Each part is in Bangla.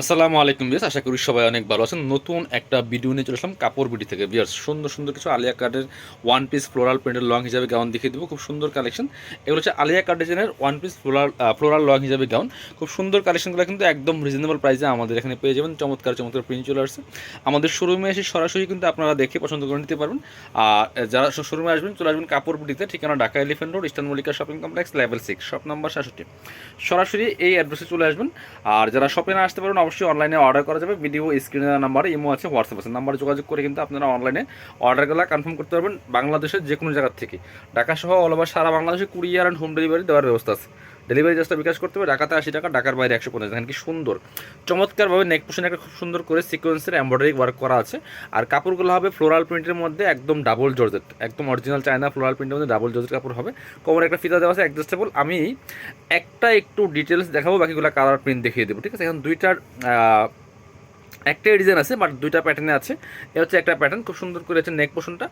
আসসালামু আলাইকুম বিয়াস আশা করি সবাই অনেক ভালো আছেন। নতুন একটা ভিডিও নিয়ে চলে আসলাম কাপড় বিডি থেকে। বিয়ার্স সুন্দর সুন্দর কিছু আলিয়া কার্ডের ওয়ান পিস ফ্লোরাল প্রিন্টের লং হিসাবে গাউন দেখিয়ে দেবো। খুব সুন্দর কালেকশন এগুলো হচ্ছে আলিয়া কার্ড ডিজাইনের one piece floral floral long হিসাবে গাউন খুব সুন্দর কালেকশনগুলো কিন্তু একদম রিজনেবল প্রাইসে আমাদের এখানে পেয়ে যাবেন। চমৎকার চমৎকার প্রিন্ট চলে আসছে। আমাদের শোরুমে এসে সরাসরি কিন্তু আপনারা দেখে পছন্দ করে নিতে পারবেন। আর যারা শোরুমে আসবেন, চলে আসবেন কাপড় বিডিতে ঠিকানা Dhaka elephant road eastern Mallika shopping complex level six shop number সাতষট্টি সরাসরি এই অ্যাড্রেসে চলে আসবেন। আর যারা শপে না আসতে পারবেন অবশ্যই অনলাইনে অর্ডার করা যাবে। ভিডিও স্ক্রিনের নাম্বার ইমো আছে হোয়াটসঅ্যাপ আছে। নাম্বারে যোগাযোগ করে কিন্তু আপনারা অনলাইনে অর্ডারগুলো কনফার্ম করতে পারবেন বাংলাদেশের যে কোনো জায়গার থেকে। ঢাকা সহ অল সারা বাংলাদেশে কুরিয়ার অ্যান্ড হোম ডেলিভারি দেওয়ার ব্যবস্থা আছে। ডেলিভারি চার্জটা বিকাশ করতে হবে, ঢাকাতে আশি টাকা, ঢাকার বাইরে একশো পঞ্চাশ দেখেন কি সুন্দর। চমৎকারভাবে নেক পোশন একটা খুব সুন্দর করে সিকোয়েন্সের এমব্রয়ডারি ওয়ার্ক করা আছে। আর কাপড়গুলো হবে ফ্লোরাল প্রিন্টের মধ্যে একদম ডাবল জর্জেট। একদম অরিজিনাল চায়না ফ্লোরাল প্রিন্টের মধ্যে ডাবল জর্জেট কাপড় হবে। কোমরে একটা ফিতা দেওয়া আছে অ্যাডজাস্টেবল আমি একটা একটু ডিটেলস দেখাবো, বাকিগুলো কালার প্রিন্ট দেখিয়ে দেবো, ঠিক আছে? এখন দুইটার একটাই ডিজাইন আছে বাট দুইটা প্যাটার্নে আছে। এ হচ্ছে একটা প্যাটার্ন খুব সুন্দর করে আছে নেক পোশনটা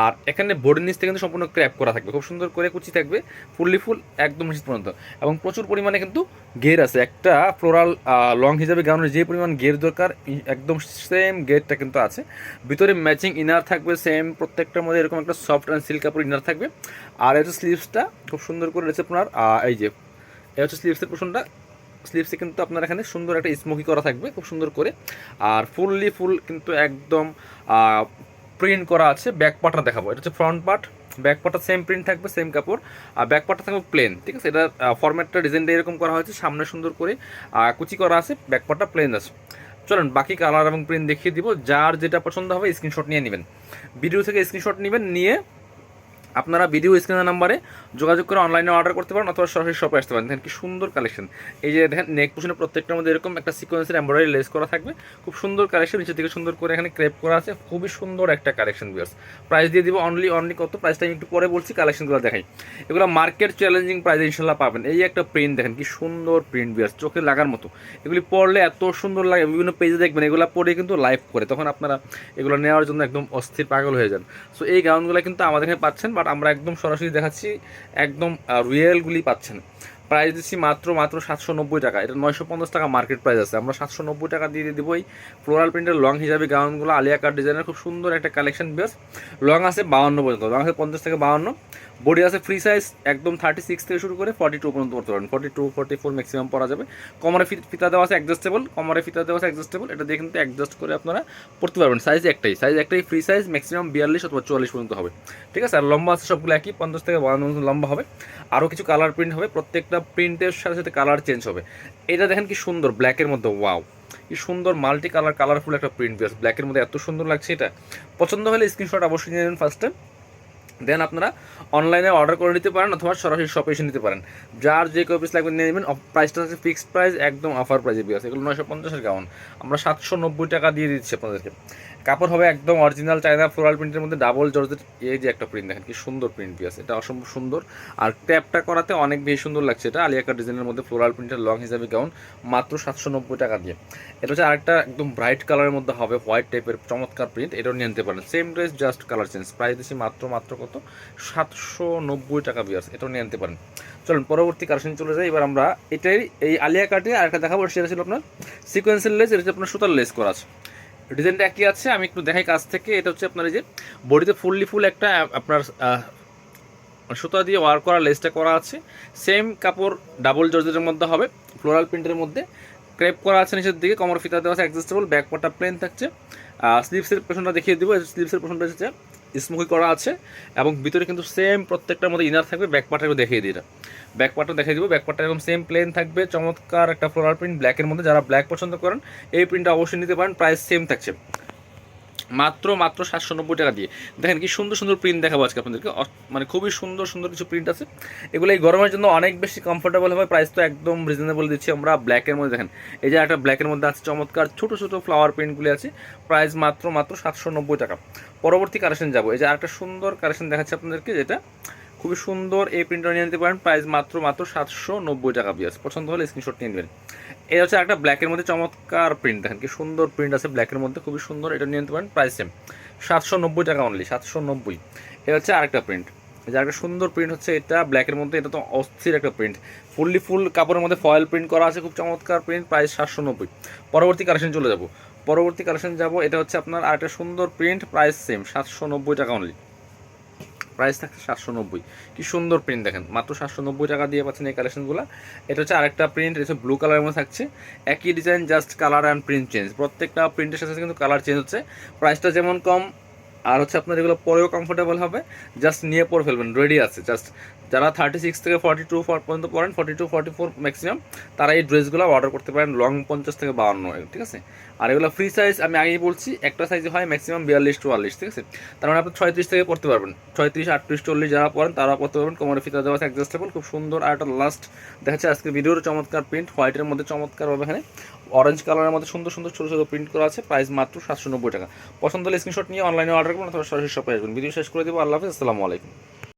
আর এখানে বোর্ডের নিচ থেকে কিন্তু সম্পূর্ণ ক্র্যাপ করা থাকবে। খুব সুন্দর করে কুচি থাকবে ফুললি ফুল একদম নিচ পর্যন্ত। এবং প্রচুর পরিমাণে কিন্তু গের আছে। একটা ফ্লোরাল লং হিসাবে গাউনের যে পরিমাণ গের দরকার একদম সেম গেরটা কিন্তু আছে। ভিতরে ম্যাচিং ইনার থাকবে সেম প্রত্যেকটার মধ্যে এরকম একটা সফট অ্যান্ড সিল্ক কাপড় ইনার থাকবে। আর হচ্ছে স্লিভসটা খুব সুন্দর করে রয়েছে আপনার এই যে, এই হচ্ছে স্লিভসের পোশনটা স্লিভসে কিন্তু আপনার এখানে সুন্দর একটা স্মোকি করা থাকবে, খুব সুন্দর করে। আর ফুললি ফুল কিন্তু একদম প্রিন্ট করা আছে ব্যাক পার্টটা দেখাবো। এটা হচ্ছে ফ্রন্ট পার্ট ব্যাক পার্টটা সেম প্রিন্ট থাকবে সেম কাপড়। আর ব্যাক পার্টটা থাকবে প্লেন ঠিক আছে? এটা ফরম্যাটটা ডিজাইনটা এরকম করা হয়েছে, সামনে সুন্দর করে কুচি করা আছে ব্যাক পার্টটা প্লেন আছে। চলুন, বাকি কালার এবং প্রিন্ট দেখিয়ে দিব। যার যেটা পছন্দ হবে স্ক্রিনশট নিয়ে নেবেন। ভিডিও থেকে স্ক্রিনশট নেবেন, নিয়ে আপনারা ভিডিও স্ক্রিনের নাম্বারে যোগাযোগ করে অনলাইনে অর্ডার করতে পারেন অথবা সরাসরি শপে আসতে পারেন। দেখেন কি সুন্দর কালেকশন এই যে দেখেন নেক পোশনের প্রত্যেকটার মধ্যে এরকম একটা সিকোয়েন্সের এমব্রয়ডারি লেস করা থাকবে। খুব সুন্দর কালেকশন নিচে থেকে সুন্দর করে এখানে ক্রেপ করা আছে। খুবই সুন্দর একটা কালেকশন বিয়ার্স প্রাইস দিয়ে দিব অনলি অনলি কত? প্রাইসটা আমি একটু পরে বলছি কালেকশনগুলো দেখাই। এগুলো মার্কেট চ্যালেঞ্জিং প্রাইস ইনশাল্লাহ পাবেন। এই একটা প্রিন্ট দেখেন কি সুন্দর প্রিন্ট বিয়ার্স চোখে লাগার মতো। এগুলি পড়লে এত সুন্দর লাগে, বিভিন্ন পেজে দেখবেন, এগুলো পড়ে কিন্তু লাইভ করে। তখন আপনারা এগুলো নেওয়ার জন্য একদম অস্থির পাগল হয়ে যান। সো এই গাউনগুলো কিন্তু আমাদের এখানে পাচ্ছেন বাট আমরা একদম সরাসরি দেখাচ্ছি একদম রুয়েলগুলি পাচ্ছেন। প্রাইস দিচ্ছি মাত্র মাত্র সাতশো নব্বই টাকা। এটা নয়শো পঞ্চাশ টাকা মার্কেট প্রাইস আছে। আমরা সাতশো নব্বই টাকা দিয়ে দেবো এই ফ্লোরাল প্রিন্টের লং হিসাবে গাউনগুলো আলিয়া কাট ডিজাইনের খুব সুন্দর একটা কালেকশন বেস লং আছে বাউন্ন পর্যন্ত। লং আছে পঞ্চাশ থেকে বাউন্ন। বডি আছে ফ্রি সাইজ একদম থার্টি সিক্স থেকে শুরু করে ফর্টি টু পর্যন্ত করতে পারেন forty two forty four maximum পরা যাবে। কমরে ফিতা দেওয়া আছে অ্যাডজাস্টেবল কমরে ফিতা দেওয়া আছে অ্যাডজাস্টেবল এটা দিয়ে কিন্তু অ্যাডজাস্ট করে আপনারা পড়তে পারবেন। সাইজ একটাই সাইজ একটাই ফ্রি সাইজ ম্যাক্সিমাম বিয়াল্লিশ অথবা চুয়াল্লিশ পর্যন্ত হবে। ঠিক আছে, আর লম্বা আছে সবগুলো একই, পঞ্চাশ থেকে বাউন্ন লম্বা হবে। আরও কিছু কালার প্রিন্ট হবে, প্রত্যেকটা প্রিন্টের সাথে সাথে কালার চেঞ্জ হবে। এটা দেখেন কি সুন্দর ব্ল্যাকের মধ্যে ওয়াও কি সুন্দর মাল্টি কালার কালারফুল একটা প্রিন্ট বিয়াস ব্ল্যাকের মধ্যে এত সুন্দর লাগছে এটা। পছন্দ হলে স্ক্রিনশট অবশ্যই নিয়ে নেবেন ফার্স্টে দেন আপনারা অনলাইনে অর্ডার করে নিতে পারেন অথবা সরাসরি শপে এসে নিতে পারেন। যার যে কপিস লাগবে নিয়ে নেবেন প্রাইসটা হচ্ছে ফিক্সড প্রাইস একদম অফার প্রাইসে বিয়ে আছে এগুলো নয়শো পঞ্চাশের কেমন আমরা সাতশো নব্বই টাকা দিয়ে দিচ্ছি আপনাদেরকে। কাপড় হবে একদম অরিজিনাল চায়না ফ্লোরাল প্রিন্টের মধ্যে ডাবল জর্জের এই যে একটা প্রিন্ট দেখেন, কি সুন্দর প্রিন্ট পিয়াস এটা অসম্ভব সুন্দর। আর ট্যাপটা করাতে অনেক বেশি সুন্দর লাগছে এটা আলিয়াকা ডিজাইনের মধ্যে ফ্লোরাল প্রিন্টের লং হিসাবে গাউন মাত্র সাতশো নব্বই টাকা দিয়ে। এটা হচ্ছে আরেকটা একদম ব্রাইট কালারের মধ্যে হবে হোয়াইট টাইপের চমৎকার প্রিন্ট এটাও নিয়ে নিতে পারেন। Same dress just colour change price দিচ্ছি মাত্র মাত্র কত? সাতশো নব্বই টাকা বিয়ার্স এটাও নিয়ে নিতে পারেন। চলুন, পরবর্তী কালেকশন চলে যাই। এবার আমরা এটাই, এই আলিয়া কাটে আরেকটা দেখাবো, সেটা ছিল আপনার সিকোয়েন্সের লেস এটা হচ্ছে আপনার সুতার লেস করা আছে। ডিজাইনটা একই আছে, আমি একটু দেখাই কাছ থেকে। এটা হচ্ছে আপনার এই যে বডিতে ফুললি ফুল একটা আপনার সুতা দিয়ে ওয়ার করা, লেসটা করা আছে। সেম কাপড় ডাবল জর্জেটের মধ্যে হবে, ফ্লোরাল প্রিন্টের মধ্যে। ক্রেপ করা আছে নিচের দিকে, কমর ফিতা দেওয়া আছে অ্যাডজাস্টেবল ব্যাক পাটা প্লেন থাকছে। স্লিপসের পোশনটা দেখিয়ে দেবো স্লিপসের পোশনটা হচ্ছে স্মোকি করা আছে এবং ভিতরে কিন্তু সেম প্রত্যেকটার মধ্যে ইনার থাকবে ব্যাক পার্টটা দেখিয়ে দিই এটা ব্যাক পার্টটা দেখিয়ে দিব ব্যাক পার্টটা এরকম সেম প্লেন থাকবে, চমৎকার একটা ফ্লোরাল প্রিন্ট ব্ল্যাকের মধ্যে। যারা ব্ল্যাক পছন্দ করেন, এই প্রিন্টটা অবশ্যই নিতে পারেন প্রাইস সেম থাকছে। মাত্র মাত্র সাতশো নব্বই টাকা দিয়ে। দেখেন কি সুন্দর সুন্দর প্রিন্ট দেখাবো আজকে আপনাদেরকে। মানে খুবই সুন্দর সুন্দর কিছু প্রিন্ট আছে। এগুলো এই গরমের জন্য অনেক বেশি কমফোর্টেবল হবে প্রাইস তো একদম রিজনেবল দিচ্ছি আমরা ব্ল্যাকের মধ্যে। দেখেন, এই যে একটা ব্ল্যাকের মধ্যে আছে, চমৎকার ছোট ছোট ফ্লাওয়ার প্রিন্টগুলি আছে। প্রাইস মাত্র মাত্র সাতশো নব্বই টাকা। পরবর্তী কালেকশন যাব। এই যে একটা সুন্দর কালেকশন দেখাচ্ছে আপনাদেরকে, যেটা খুবই সুন্দর এই প্রিন্টটা নিয়ে নিতে পারেন। প্রাইস মাত্র মাত্র সাতশো নব্বই টাকা বিয়াস পছন্দ হলে স্ক্রিনশট নিয়ে নেবেন। এটা হচ্ছে একটা ব্ল্যাকের মধ্যে চমৎকার প্রিন্ট দেখেন কি সুন্দর প্রিন্ট আছে ব্ল্যাকের মধ্যে। খুবই সুন্দর, এটা নিয়ে নিতে পারেন। প্রাইস সেম সাতশো নব্বই টাকা অনলি সাতশো নব্বই। এটা হচ্ছে আরেকটা প্রিন্ট যে একটা সুন্দর প্রিন্ট হচ্ছে এটা ব্ল্যাকের মধ্যে, এটা তো অস্থির একটা প্রিন্ট ফুললি ফুল কাপড়ের মধ্যে ফয়েল প্রিন্ট করা আছে, খুব চমৎকার প্রিন্ট প্রাইস সাতশো নব্বই। পরবর্তী কালেকশন চলে যাব। পরবর্তী কালেকশন যাব, এটা হচ্ছে আপনার আরেকটা সুন্দর প্রিন্ট প্রাইস সেম সাতশো নব্বই টাকা অনলি প্রাইস থাকছে সাতশো নব্বই। কি সুন্দর প্রিন্ট দেখেন, মাত্র সাতশো নব্বই টাকা দিয়ে পাচ্ছেন এই কালেকশনগুলো এটা হচ্ছে আরেকটা প্রিন্ট হচ্ছে ব্লু কালারের মধ্যে থাকছে। একই design just colour and print change প্রত্যেকটা প্রিন্টের সাথে কিন্তু কালার চেঞ্জ হচ্ছে। প্রাইসটা যেমন কম, আর হচ্ছে আপনার এগুলো পরেও কমফোর্টেবল হবে। জাস্ট নিয়ে পরে ফেলবেন রেডি আছে। জাস্ট যারা থার্টি সিক্স থেকে ফর্টি টু পর্যন্ত পড়েন forty two forty four maximum তারা এই ড্রেসগুলো অর্ডার করতে পারেন লং পঞ্চাশ থেকে বাউন্ন ঠিক আছে? আর এগুলো ফ্রি সাইজ আমি আগেই বলছি, একটা সাইজে হয় ম্যাক্সিমাম বিয়াল্লিশ চুয়াল্লিশ ঠিক আছে? তার মানে আপনি ছয়ত্রিশ থেকে পড়তে পারবেন। ছয়ত্রিশ, আটত্রিশ, চল্লিশ যারা পড়েন, তারা পড়তে পারবেন। কোমরে ফিতা দেওয়া আছে অ্যাডজাস্টেবল খুব সুন্দর। আর একটা লাস্ট দেখা যাচ্ছে আজকে ভিডিওর চমৎকার প্রিন্ট হোয়াইটের মধ্যে চমৎকারভাবে এখানে। অরেঞ্জ কালারের মধ্যে সুন্দর সুন্দর, ছোটো ছোটো প্রিন্ট করা আছে প্রাইস মাত্র সাতশো নব্বই টাকা। পছন্দ হলে স্ক্রিনশট নিয়ে অনলাইনে অর্ডার করুন, অথবা সরাসরি শপে আসবেন। ভিডিও শেষ করে দেবো, আল্লাহ হাফিজ, আসসালামু আলাইকুম।